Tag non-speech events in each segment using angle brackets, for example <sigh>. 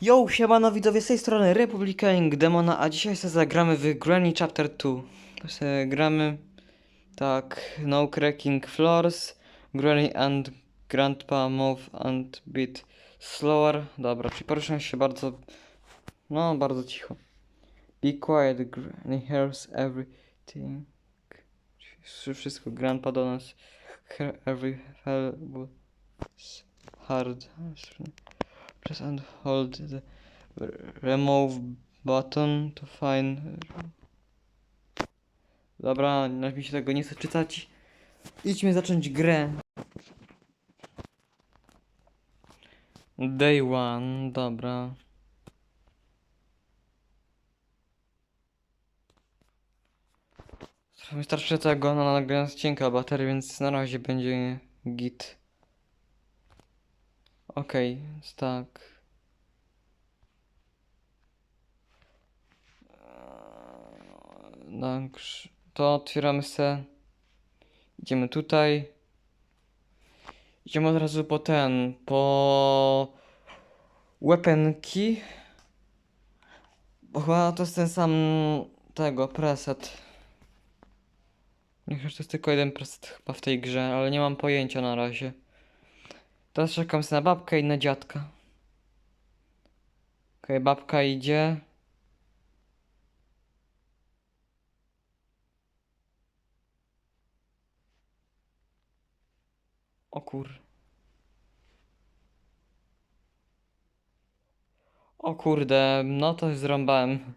Yo, siemano widzowie, z tej strony Republika Ink Demona, a dzisiaj sobie zagramy w Granny Chapter 2. To sobie gramy, tak, No Cracking Floors, Granny and Grandpa Move and Beat Slower. Dobra, czyli się bardzo, no, bardzo cicho. Be quiet, Granny hears everything. Wszystko, Grandpa do nas. Every hell was hard. Press and hold the remove button to find. Dobra, nawet mi się tego nie chce czytać. Idźmy zacząć grę. Day one, dobra. Wystarczy tego na nagranie cienka baterii, więc na razie będzie git. Okej, więc tak. Dobrze, to otwieramy se. Idziemy tutaj. Idziemy od razu po ten, po weaponki. Bo chyba to jest ten sam tego preset. Niech to jest tylko jeden preset chyba w tej grze, ale nie mam pojęcia na razie. Teraz czekam na babkę i na dziadka. Okej, babka idzie. O kur... O kurde, no to zrąbałem.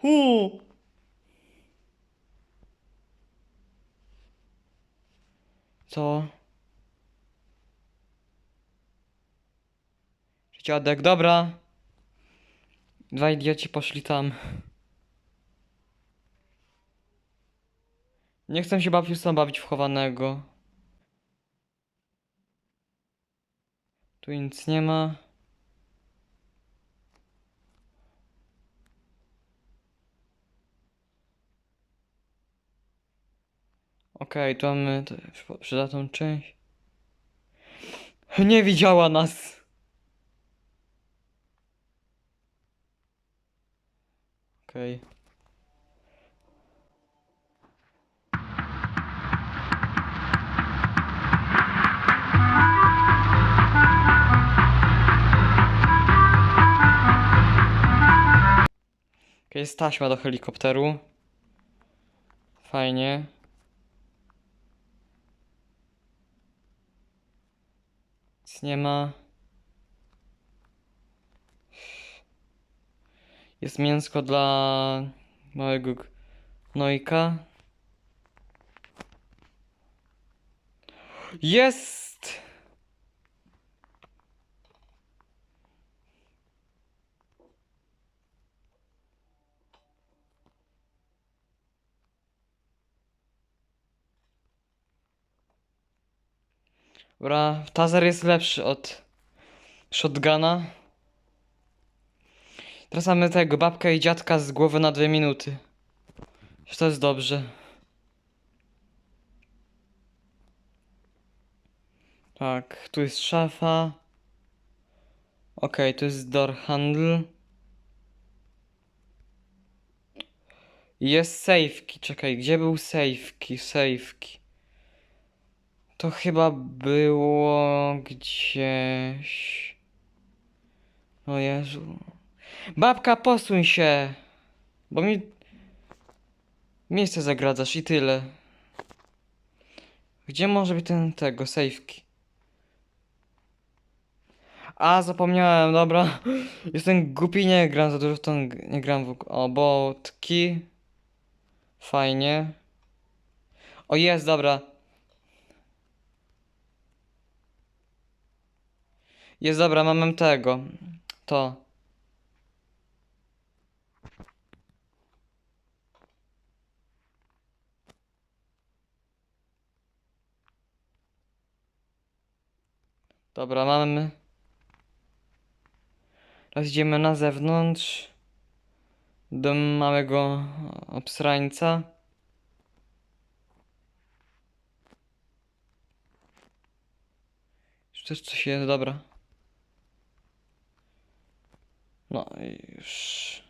Hu! Co? Dziadek, dobra. Dwa idioci poszli tam. Nie chcę się bawić bawić w chowanego. Tu nic nie ma. Okej, tu mamy tę przydatną część. Nie widziała nas. Okej. Okej, jest taśma do helikopteru. Fajnie. Nie ma. Jest mięsko dla małego gnojka. Jest! Dobra, taser jest lepszy od shotguna. Teraz mamy tego babkę i dziadka z głowy na dwie minuty. Że To jest dobrze. Tak, tu jest szafa. Okej, tu jest door handle. Jest safeki. Czekaj, gdzie był safeki? Safeki. To chyba było gdzieś. O Jezu. Babka, posuń się! Bo mi... Miejsce zagradzasz i tyle. Gdzie może być ten tego, safeki? A, zapomniałem, dobra. <laughs> Jestem głupi, nie gram za dużo w tą... Nie gram w... O, botki. Fajnie. O, jest, dobra. Jest, dobra, mamy tego. To. Dobra, mamy. Teraz idziemy na zewnątrz. Do małego obsrańca. Już też coś jest, dobra. No i już.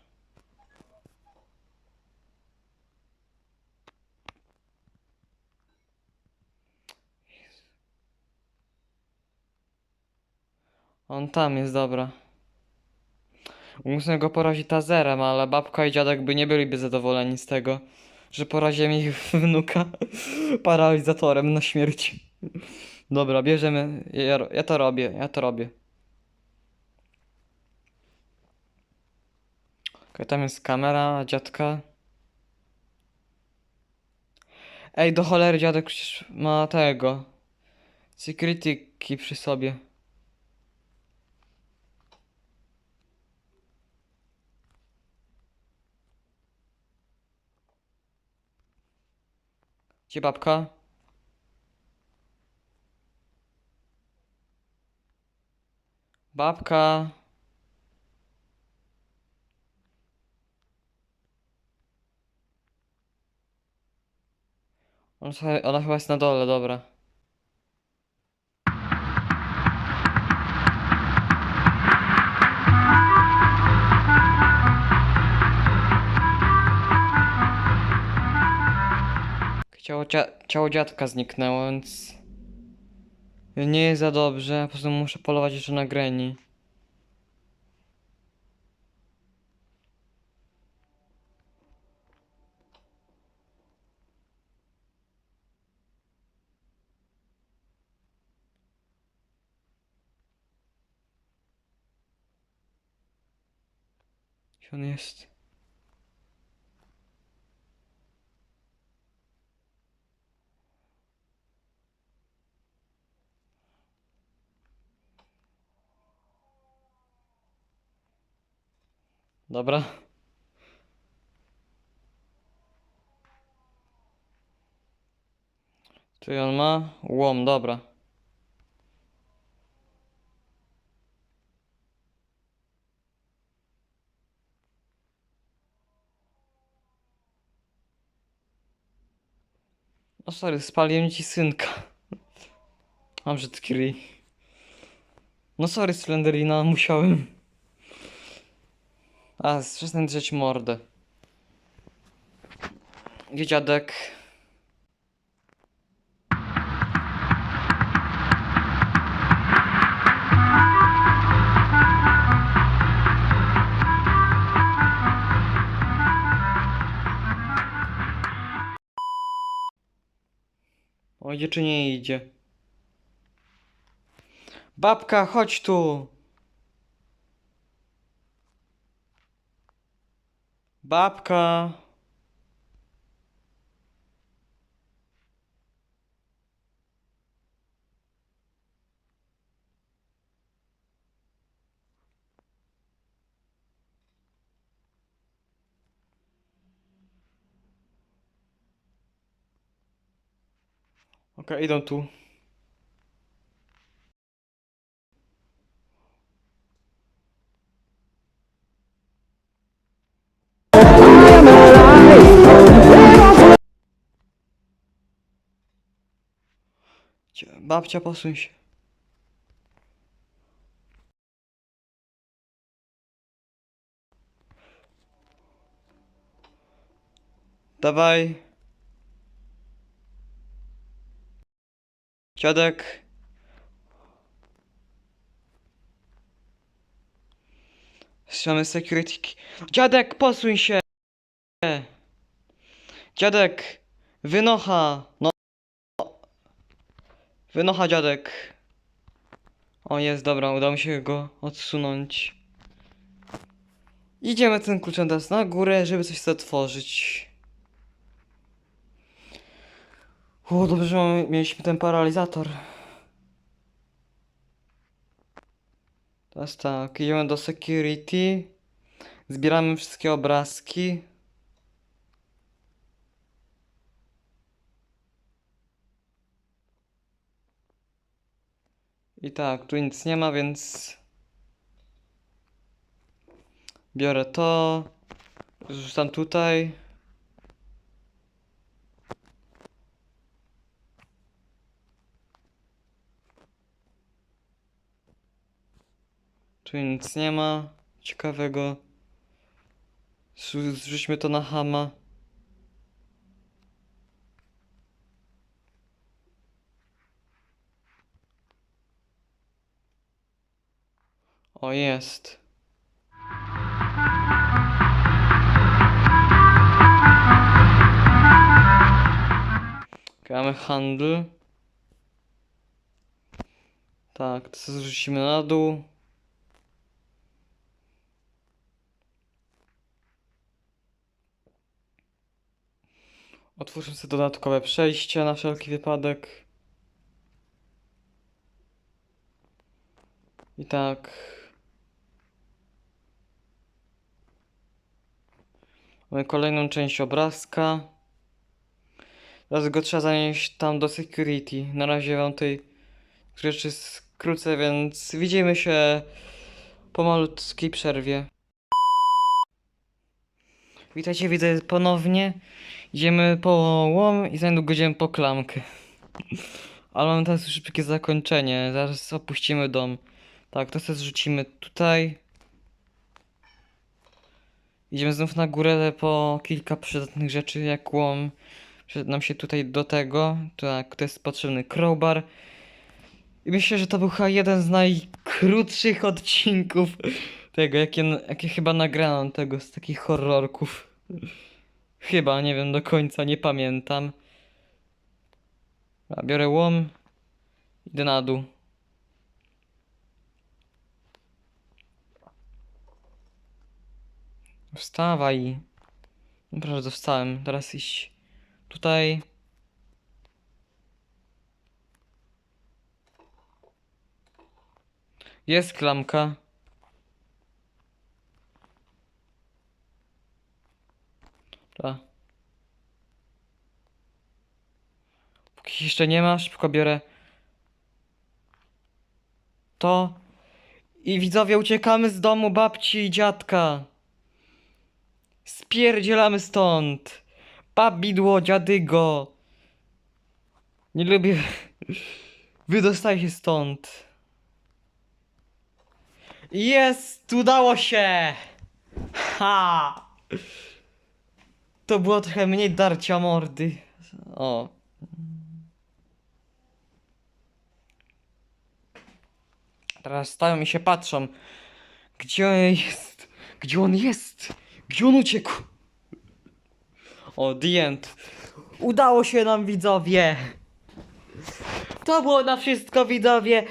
On tam jest, dobra. Musimy go porazić tazerem, ale babka i dziadek by nie byliby zadowoleni z tego, że poraziłem ich wnuka <laughs> paralizatorem na śmierć. Dobra, bierzemy. Ja, ja to robię, ja to robię. Okej, tam jest kamera dziadka. Ej, do cholery dziadek przecież ma tego. Security key przy sobie. Gdzie babka? Babka. Ona, chyba- jest na dole, dobra. Ciało, dzia- ciało dziadka zniknęło, więc... Nie jest za dobrze, po prostu muszę polować jeszcze na Granny. Jest? Dobra. Czy on ma? Łom, dobra. No sorry, spaliłem ci synka. Mam brzydki ryj. No sorry, Slenderina, musiałem. A, przestań drzeć mordę. Gdzie dziadek? Idzie czy nie idzie? Babka, chodź tu! Babka! Okej, idą tu. Cie- Babcia, posuń się. Dawaj. Dziadek. Mamy security. Dziadek, posuń się. Dziadek. Wynocha. No. Wynocha dziadek. O jest, dobra, udało mi się go odsunąć. Idziemy tym kluczem teraz na górę, żeby coś sobie O, dobrze, że mieliśmy ten paralizator. Teraz tak, idziemy do security. Zbieramy wszystkie obrazki. I tak, tu nic nie ma, więc... Biorę to. Rzucam tutaj. Tu nic nie ma ciekawego. Zrzu- Zrzućmy to na hama. O, jest. Mamy handl. Tak, to zrzucimy na dół. Otwórzmy sobie dodatkowe przejście na wszelki wypadek. I tak. Mamy kolejną część obrazka. Teraz go trzeba zanieść tam do security. Na razie wam tej rzeczy skrócę, więc widzimy się po malutkiej przerwie. Witajcie, widzę ponownie. Idziemy po łom i za niedługo idziemy po klamkę. Ale mamy teraz już szybkie zakończenie. Zaraz opuścimy dom. Tak, to sobie zrzucimy tutaj. Idziemy znów na górę po kilka przydatnych rzeczy, jak łom. Przyda nam się tutaj do tego. Tak, to jest potrzebny crowbar. I myślę, że to był chyba jeden z najkrótszych odcinków tego, jakie, jakie chyba nagrałem tego z takich horrorków. Chyba, nie wiem do końca, nie pamiętam. A biorę łom. Idę na dół. Wstawaj. Dobra, że wstałem. Teraz iść tutaj. Jest klamka. Dobra. Póki jeszcze nie ma, szybko biorę to. I widzowie, uciekamy z domu babci i dziadka. Spierdzielamy stąd. Babidło, dziadygo. Nie lubię. Wydostaj się stąd. Jest! Udało się! Ha! To było trochę mniej darcia mordy. O. Teraz stają i się patrzą. Gdzie on jest? Gdzie on jest? Gdzie on uciekł? O, the end. Udało się nam, widzowie. To było na wszystko, widzowie.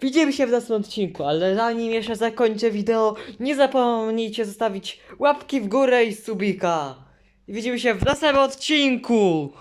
Widzimy się w następnym odcinku, ale zanim jeszcze zakończę wideo, nie zapomnijcie zostawić łapki w górę i subika. Widzimy się w następnym odcinku.